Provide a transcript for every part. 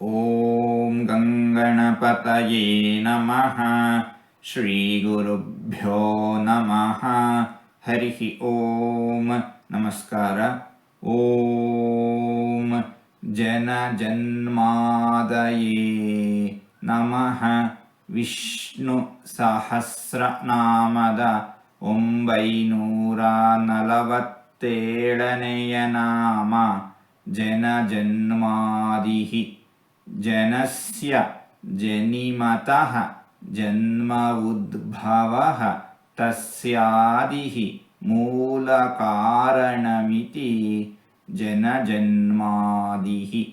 ॐ गङ्गणपतये नमः ಶ್ರೀಗುರುಭ್ಯೋ ನಮಃ ಹರಿ ಓಂ ನಮಸ್ಕಾರ ಓಂ ಜನಜನ್ಮಾದಯೇ ನಮಃ ವಿಷ್ಣು ಸಹಸ್ರನಾಮದ ಒಂಬೈನೂರ ನಲವತ್ತೇಳನೆಯ ನಾಮ ಜನಜನ್ಮಾದಿಃ ಜನಸ್ಯ ಜನಿಮತಃ ಜನ್ಮ ಉದ್ಭವಃ ಕಾರಣಮಿತಿ ಮೂಲಕಾರಣಮಿತಿ ಜನಜನ್ಮಾದಿಃ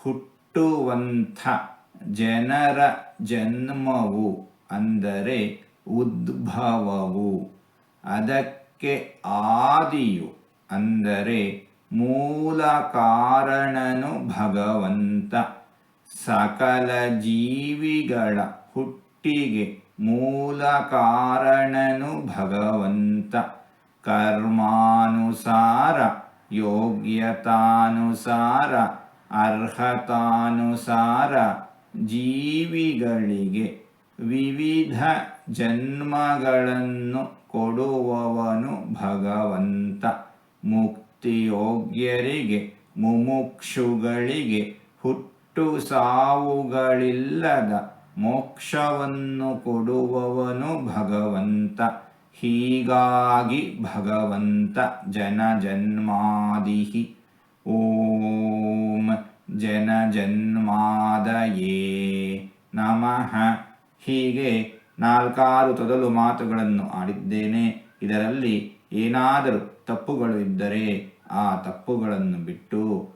ಹುಟ್ಟುವಂಥ ಜನರ ಜನ್ಮವು ಅಂದರೆ ಉದ್ಭವವು ಅದಕ್ಕೆ ಆದಿಯು ಅಂದರೆ ಮೂಲ ಕಾರಣನು ಭಗವಂತ. ಸಕಲ ಜೀವಿಗಳ ಹುಟ್ಟಿಗೆ ಮೂಲ ಕಾರಣನು ಭಗವಂತ. ಕರ್ಮಾನುಸಾರ, ಯೋಗ್ಯತಾನುಸಾರ, ಅರ್ಹತಾನುಸಾರ ಜೀವಿಗಳಿಗೆ ವಿವಿಧ ಜನ್ಮಗಳನ್ನು ಕೊಡುವವನು ಭಗವಂತ. ಮುಕ್ತಿಯೋಗ್ಯರಿಗೆ, ಮುಮುಕ್ಷುಗಳಿಗೆ ಹುಟ್ಟು ಸಾವುಗಳಿಲ್ಲದ ಮೋಕ್ಷವನ್ನು ಕೊಡುವವನು ಭಗವಂತ. ಹೀಗಾಗಿ ಭಗವಂತ ಜನ ಜನ್ಮಾದಿಹಿ. ಓಂ ಜನ ಜನ್ಮಾದಯೇ ನಮಃ. ಹೀಗೆ ನಾಲ್ಕಾರು ತೊದಲು ಮಾತುಗಳನ್ನು ಆಡಿದ್ದೇನೆ. ಇದರಲ್ಲಿ ಏನಾದರೂ ತಪ್ಪುಗಳು ಇದ್ದರೆ ಆ ತಪ್ಪುಗಳನ್ನು ಬಿಟ್ಟು